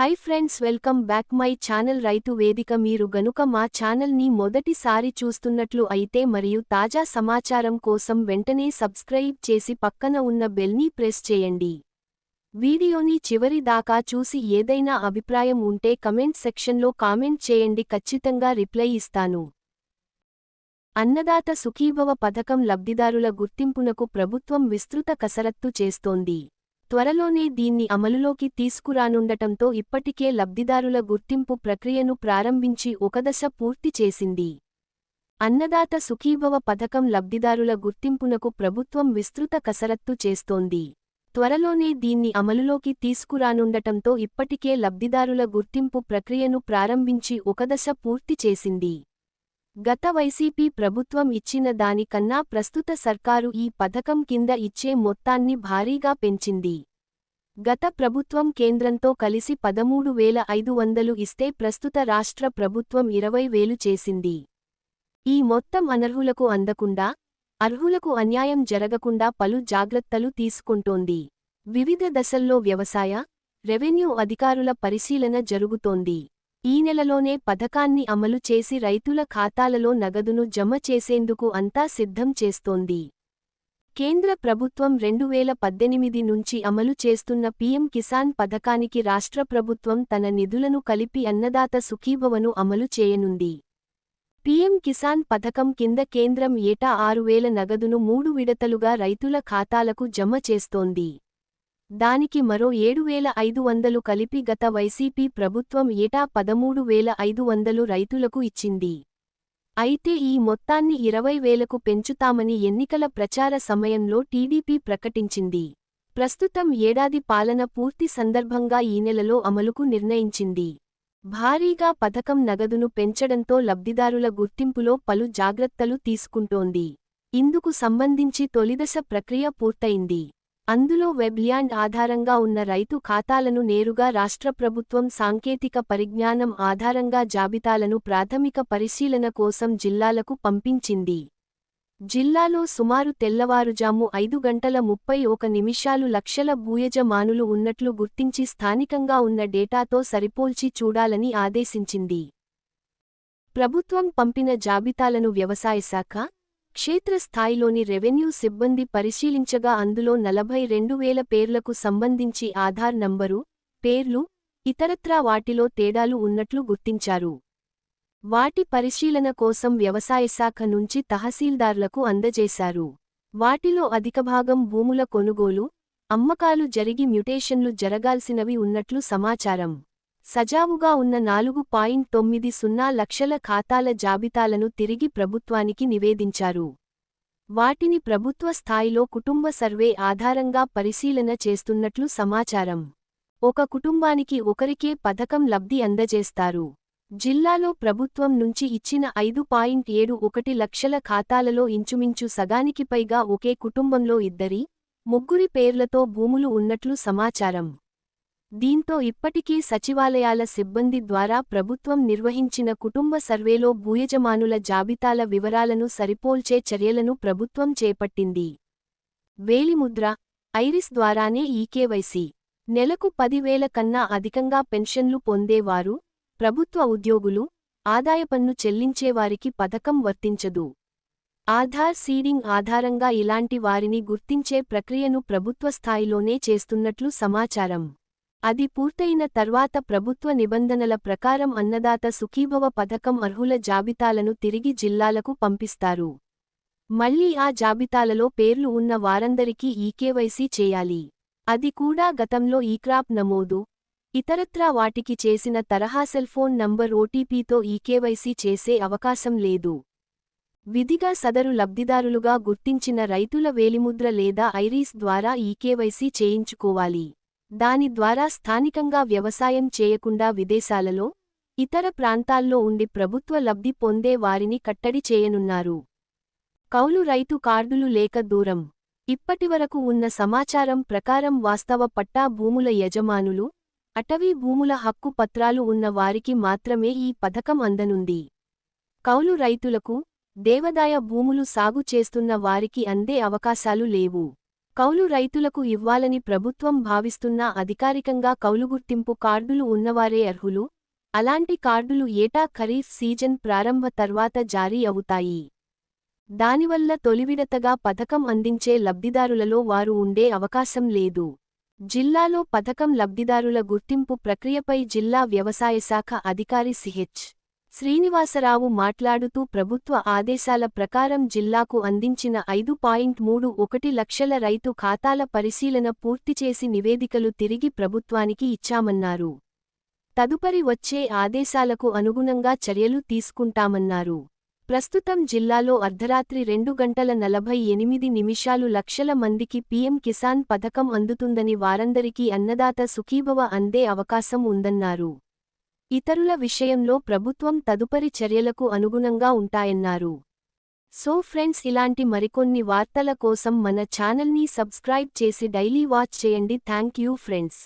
Hi friends welcome back my channel Raithu Vedika మీరు గనుక మా ఛానల్ని మొదటిసారి చూస్తున్నట్లు అయితే మరియు తాజా సమాచారం కోసం వెంటనే సబ్స్క్రైబ్ చేసి పక్కన ఉన్న బెల్ని ప్రెస్ చేయండి. వీడియోని చివరి దాకా చూసి ఏదైనా అభిప్రాయం ఉంటే కమెంట్ సెక్షన్లో కామెంట్ చేయండి. ఖచ్చితంగా రిప్లై ఇస్తాను. అన్నదాత సుఖీభవ పథకం లబ్ధిదారుల గుర్తింపునకు ప్రభుత్వం విస్తృత కసరత్తు చేస్తోంది. త్వరలోనే దీన్ని అమలులోకి తీసుకురానుండటంతో ఇప్పటికే లబ్ధిదారుల గుర్తింపు ప్రక్రియను ప్రారంభించి ఒకదశ పూర్తి చేసింది. అన్నదాత సుఖీభవ పథకం లబ్ధిదారుల గుర్తింపునకు ప్రభుత్వం విస్తృత కసరత్తు చేస్తోంది. త్వరలోనే దీన్ని అమలులోకి తీసుకురానుండటంతో ఇప్పటికే లబ్ధిదారుల గుర్తింపు ప్రక్రియను ప్రారంభించి ఒకదశ పూర్తి చేసింది. గత వైసీపీ ప్రభుత్వం ఇచ్చిన దానికన్నా ప్రస్తుత సర్కారు ఈ పథకం కింద ఇచ్చే మొత్తాన్ని భారీగా పెంచింది. గత ప్రభుత్వం కేంద్రంతో కలిసి పదమూడు వేల ఐదు వందలు ఇస్తే ప్రస్తుత రాష్ట్ర ప్రభుత్వం ఇరవై వేలు చేసింది. ఈ మొత్తం అనర్హులకు అందకుండా అర్హులకు అన్యాయం జరగకుండా పలు జాగ్రత్తలు తీసుకుంటోంది. వివిధ దశల్లో వ్యవసాయ రెవెన్యూ అధికారుల పరిశీలన జరుగుతోంది. ఈ నెలలోనే పథకాన్ని అమలు చేసి రైతుల ఖాతాలలో నగదును జమ చేసేందుకు అంతా సిద్ధం చేస్తోంది. కేంద్ర ప్రభుత్వం రెండు వేల పద్దెనిమిది నుంచి అమలు చేస్తున్న పీఎం కిసాన్ పథకానికి రాష్ట్ర ప్రభుత్వం తన నిధులను కలిపి అన్నదాత సుఖీభవను అమలు చేయనుంది. పీఎం కిసాన్ పథకం కింద కేంద్రం ఏటా ఆరు వేల నగదును మూడు విడతలుగా రైతుల ఖాతాలకు జమ చేస్తోంది. దానికి మరో ఏడు వేల ఐదు వందలు కలిపి గత వైసీపీ ప్రభుత్వం ఏటా పదమూడు వేల ఐదు వందలు రైతులకు ఇచ్చింది. అయితే ఈ మొత్తాన్ని ఇరవై వేలకు పెంచుతామని ఎన్నికల ప్రచార సమయంలో టీడీపీ ప్రకటించింది. ప్రస్తుతం ఏడాది పాలన పూర్తి సందర్భంగా ఈ నెలలో అమలుకు నిర్ణయించింది. భారీగా పథకం నగదును పెంచడంతో లబ్ధిదారుల గుర్తింపులో పలు జాగ్రత్తలు తీసుకుంటోంది. ఇందుకు సంబంధించి తొలిదశ ప్రక్రియ పూర్తయింది. అందులో వెబ్ల్యాండ్ ఆధారంగా ఉన్న రైతు ఖాతాలను నేరుగా రాష్ట్ర ప్రభుత్వం సాంకేతిక పరిజ్ఞానం ఆధారంగా జాబితాలను ప్రాథమిక పరిశీలన కోసం జిల్లాలకు పంపించింది. జిల్లాలో సుమారు తెల్లవారుజాము ఐదు గంటల ముప్పై ఒక నిమిషాలు లక్షల భూయజమానులు ఉన్నట్లు గుర్తించి స్థానికంగా ఉన్న డేటాతో సరిపోల్చి చూడాలని ఆదేశించింది. ప్రభుత్వం పంపిన జాబితాలను వ్యవసాయశాఖ క్షేత్రస్థాయిలోని రెవెన్యూ సిబ్బంది పరిశీలించగా అందులో నలభై రెండు వేల పేర్లకు సంబంధించి ఆధార్ నంబరు పేర్లు ఇతరత్రా వాటిలో తేడాలు ఉన్నట్లు గుర్తించారు. వాటి పరిశీలన కోసం వ్యవసాయశాఖ నుంచి తహసీల్దార్లకు అందజేశారు. వాటిలో అధికభాగం భూముల కొనుగోలు అమ్మకాలు జరిగి మ్యుటేషన్లు జరగాల్సినవి ఉన్నట్లు సమాచారం. సజావుగా ఉన్న నాలుగు పాయింట్ తొమ్మిది సున్నా లక్షల ఖాతాల జాబితాలను తిరిగి ప్రభుత్వానికి నివేదించారు. వాటిని ప్రభుత్వ స్థాయిలో కుటుంబ సర్వే ఆధారంగా పరిశీలన చేస్తున్నట్లు సమాచారం. ఒక కుటుంబానికి ఒకరికే పథకం లబ్ధి అందజేస్తారు. జిల్లాలో ప్రభుత్వం నుంచి ఇచ్చిన ఐదు పాయింట్ ఏడు ఒకటి లక్షల ఖాతాలలో ఇంచుమించు సగానికి పైగా ఒకే కుటుంబంలో ఇద్దరి ముగ్గురి పేర్లతో భూములు ఉన్నట్లు సమాచారం. దీంతో ఇప్పటికీ సచివాలయాల సిబ్బంది ద్వారా ప్రభుత్వం నిర్వహించిన కుటుంబ సర్వేలో భూయజమానుల జాబితాల వివరాలను సరిపోల్చే చర్యలను ప్రభుత్వం చేపట్టింది. వేలిముద్ర ఐరిస్ ద్వారానే ఈకేవైసీ నెలకు పదివేల కన్నా అధికంగా పెన్షన్లు పొందేవారు ప్రభుత్వ ఉద్యోగులు ఆదాయపన్ను చెల్లించేవారికి పథకం వర్తించదు. ఆధార్ సీడింగ్ ఆధారంగా ఇలాంటి వారిని గుర్తించే ప్రక్రియను ప్రభుత్వ స్థాయిలోనే చేస్తున్నట్లు సమాచారం. అది పూర్తయిన తర్వాత ప్రభుత్వ నిబంధనల ప్రకారం అన్నదాత సుఖీభవ పథకం అర్హుల జాబితాలను తిరిగి జిల్లాలకు పంపిస్తారు. మళ్ళీ ఆ జాబితాలలో పేర్లు ఉన్న వారందరికీ ఈకేవైసీ చేయాలి. అది కూడా గతంలో ఈక్రాప్ నమోదు ఇతరత్రా వాటికి చేసిన తరహా సెల్ఫోన్ నంబర్ ఓటీపీతో ఈకేవైసీ చేసే అవకాశం లేదు. విధిగా సదరు లబ్ధిదారులుగా గుర్తించిన రైతుల వేలిముద్ర లేదా ఐరీస్ ద్వారా ఈకేవైసీ చేయించుకోవాలి. దాని ద్వారా స్థానికంగా వ్యవసాయం చేయకుండా విదేశాలలో ఇతర ప్రాంతాల్లో ఉండి ప్రభుత్వ లబ్ధి పొందే వారిని కట్టడి చేయనున్నారు. కౌలు రైతు కార్డులు లేక దూరం. ఇప్పటివరకు ఉన్న సమాచారం ప్రకారం వాస్తవ పట్టా భూముల యజమానులు అటవీ భూముల హక్కు పత్రాలు ఉన్న వారికి మాత్రమే ఈ పథకం అందనుంది. కౌలు రైతులకు దేవదాయ భూములు సాగు చేస్తున్న వారికి అందే అవకాశాలు లేవు. కౌలు రైతులకు ఇవ్వాలని ప్రభుత్వం భావిస్తున్నా అధికారికంగా కౌలు గుర్తింపు కార్డులు ఉన్నవారే అర్హులు. అలాంటి కార్డులు ఏటా ఖరీఫ్ సీజన్ ప్రారంభ తర్వాత జారీ అవుతాయి. దానివల్ల తొలివిడతగా పథకం అందించే లబ్ధిదారులలో వారు ఉండే అవకాశం లేదు. జిల్లాలో పథకం లబ్ధిదారుల గుర్తింపు ప్రక్రియపై జిల్లా వ్యవసాయ శాఖ అధికారి సిహెచ్ శ్రీనివాసరావు మాట్లాడుతూ ప్రభుత్వ ఆదేశాల ప్రకారం జిల్లాకు అందించిన ఐదు పాయింట్ మూడు ఒకటి లక్షల రైతు ఖాతాల పరిశీలన పూర్తిచేసి నివేదికలు తిరిగి ప్రభుత్వానికి ఇచ్చామన్నారు. తదుపరి వచ్చే ఆదేశాలకు అనుగుణంగా చర్యలు తీసుకుంటామన్నారు. ప్రస్తుతం జిల్లాలో అర్ధరాత్రి రెండు గంటల నలభై ఎనిమిది నిమిషాలు లక్షల మందికి పీఎం కిసాన్ పథకం అందుతుందని వారందరికీ అన్నదాత సుఖీభవ అందే అవకాశం ఉందన్నారు. ఇతరుల విషయంలో ప్రభుత్వం తదుపరి చర్యలకు అనుగుణంగా ఉంటాయన్నారు. సో ఫ్రెండ్స్ ఇలాంటి మరికొన్ని వార్తల కోసం మన ఛానల్ని సబ్స్క్రైబ్ చేసి డైలీ వాచ్ చేయండి. Thank you friends.